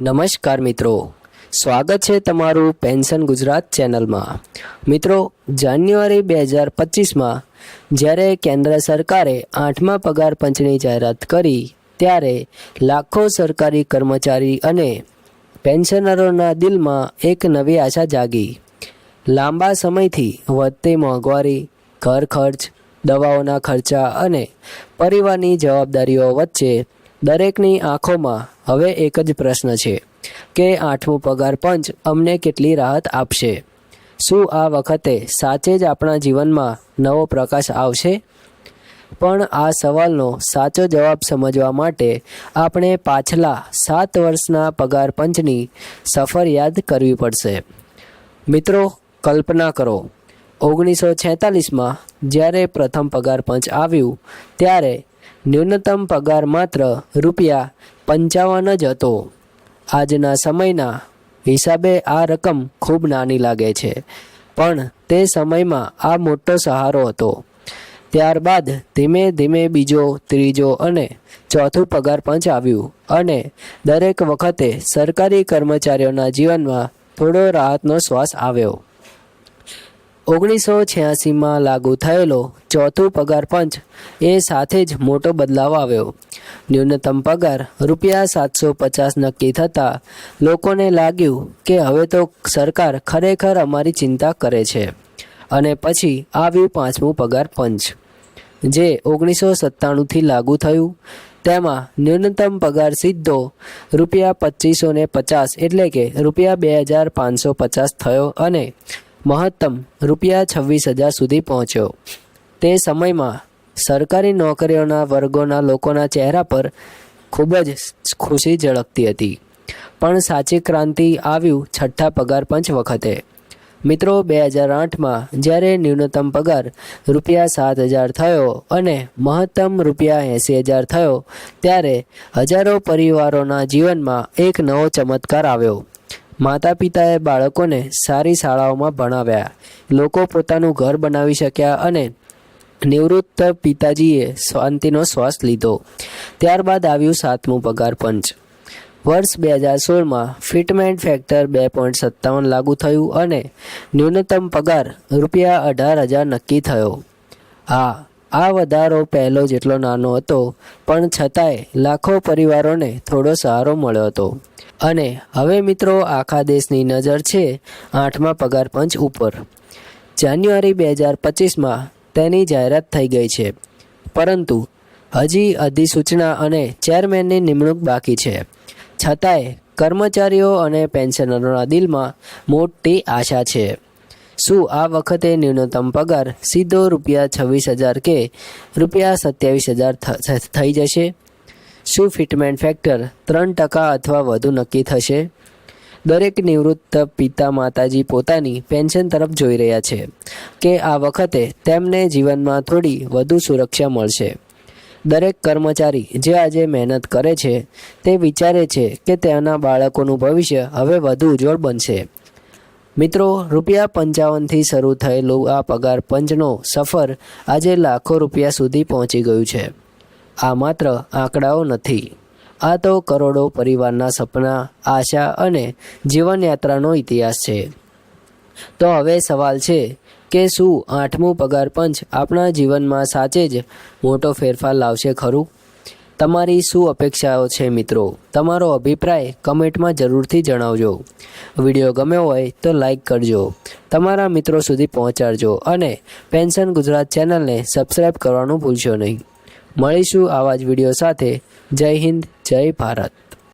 નમસ્કાર મિત્રો. સ્વાગત છે તમારું પેન્શન ગુજરાત ચેનલમાં. મિત્રો, જાન્યુઆરી બે હજાર પચીસમાં જ્યારે કેન્દ્ર સરકારે આઠમા પગાર પંચની જાહેરાત કરી, ત્યારે લાખો સરકારી કર્મચારી અને પેન્શનરોના દિલમાં એક નવી આશા જાગી. લાંબા સમયથી વધતી મોંઘવારી, ઘર ખર્ચ, દવાઓના ખર્ચા અને પરિવારની જવાબદારીઓ વચ્ચે દરેકની આંખોમાં હવે એક જ પ્રશ્ન છે કે આઠમું પગાર પંચ અમને કેટલી રાહત આપશે? શું આ વખતે સાચે જ આપણા જીવનમાં નવો પ્રકાશ આવશે? પણ આ સવાલનો સાચો જવાબ સમજવા માટે આપણે પાછલા સાત વર્ષના પગાર પંચની સફર યાદ કરવી પડશે. મિત્રો, કલ્પના કરો, ઓગણીસો છેતાલીસમાં જ્યારે પ્રથમ પગાર પંચ આવ્યું, ત્યારે ન્યૂનતમ પગાર માત્ર રૂપિયા પંચાવન જ હતો. આજના સમયના હિસાબે આ રકમ ખૂબ નાની લાગે છે, પણ તે સમયમાં આ મોટો સહારો હતો. ત્યારબાદ ધીમે ધીમે બીજો, ત્રીજો અને ચોથું પગાર પંચ આવ્યું અને દરેક વખતે સરકારી કર્મચારીઓના જીવનમાં થોડો રાહતનો શ્વાસ આવ્યો. ઓગણીસો છ્યાસીમાં લાગુ થયેલો ચોથું પગાર પંચ એ સાથે જ મોટો બદલાવ આવ્યો. ન્યૂનતમ પગાર રૂપિયા સાતસો પચાસ નક્કી થતાં લોકોને લાગ્યું કે હવે તો સરકાર ખરેખર અમારી ચિંતા કરે છે. અને પછી આવ્યું પાંચમું પગાર પંચ. જે ઓગણીસો સત્તાણુંથી લાગુ થયું. તેમાં ન્યૂનતમ પગાર સીધો રૂપિયા પચીસો ને પચાસ એટલે કે રૂપિયા બે હજાર પાંચસો પચાસ થયો અને મહત્તમ રૂપિયા છવ્વીસ હજાર સુધી પહોંચ્યો. તે સમયમાં સરકારી નોકરીઓના વર્ગોના લોકોના ચહેરા પર ખૂબ જ ખુશી ઝળકતી હતી. પણ સાચી ક્રાંતિ આવ્યું છઠ્ઠા પગાર પંચ વખતે. મિત્રો, બે હજાર આઠમાં જ્યારે ન્યૂનતમ પગાર રૂપિયા સાત હજાર થયો અને મહત્તમ રૂપિયા એંસી હજાર થયો, ત્યારે હજારો પરિવારોના જીવનમાં એક નવો ચમત્કાર આવ્યો. માતા પિતાએ બાળકોને સારી શાળાઓમાં ભણાવ્યા. લોકો પોતાનું ઘર બનાવી શક્યા અને નિવૃત્ત પિતાજીએ શાંતિનો શ્વાસ લીધો. ત્યારબાદ આવ્યું સાતમું પગાર પંચ વર્ષ બે હજાર સોળમાં ફિટમેન્ટ ફેક્ટર બે પોઈન્ટ સત્તાવન લાગુ થયું અને ન્યૂનતમ પગાર રૂપિયા અઢાર હજાર નક્કી થયો. હા આ વધારો પહેલો જેટલો નાનો હતો, પણ છતાંય લાખો પરિવારોને થોડો સહારો મળ્યો હતો. અને હવે મિત્રો આખા દેશની નજર છે આઠમા પગાર પંચ ઉપર. જાન્યુઆરી બે હજાર પચીસમાં તેની જાહેરાત થઈ ગઈ છે. પરંતુ હજી અધિસૂચના અને ચેરમેનની નિમણૂક બાકી છે. છતાંય કર્મચારીઓ અને પેન્શનરોના દિલમાં મોટી આશા છે. શું આ વખતે ન્યૂનતમ પગાર સીધો રૂપિયા છવ્વીસ હજાર કે રૂપિયા સત્યાવીસ હજાર થઈ જશે? શું ફિટમેન્ટ ફેક્ટર ત્રણ ટકા અથવા વધુ નક્કી થશે? દરેક નિવૃત્ત પિતા માતાજી પોતાની પેન્શન તરફ જોઈ રહ્યા છે કે આ વખતે તેમને જીવનમાં થોડી વધુ સુરક્ષા મળશે. દરેક કર્મચારી જે આજે મહેનત કરે છે તે વિચારે છે કે તેના બાળકોનું ભવિષ્ય હવે વધુ ઉજ્જવળ બનશે. મિત્રો, રૂપિયા પંચાવનથી શરૂ થયેલું આ પગાર પંચનો સફર આજે લાખો રૂપિયા સુધી પહોંચી ગયું છે. આ માત્ર આંકડાઓ નથી. આ તો કરોડો પરિવારના સપના, આશા અને જીવનયાત્રાનો ઇતિહાસ છે. તો હવે સવાલ છે કે શું આઠમું પગાર પંચ આપણા જીવનમાં સાચે જ મોટો ફેરફાર લાવશે ખરું? તમારી શું અપેક્ષાઓ છે મિત્રો? તમારો અભિપ્રાય કમેન્ટમાં જરૂરથી જણાવજો. વીડિયો ગમ્યો હોય તો લાઈક કરજો. તમારા મિત્રો સુધી પહોંચાડજો અને પેન્શન ગુજરાત ચેનલને સબસ્ક્રાઈબ કરવાનું ભૂલશો નહીં. મળીશું આવા જ વીડિયો સાથે. જય હિન્દ જય ભારત.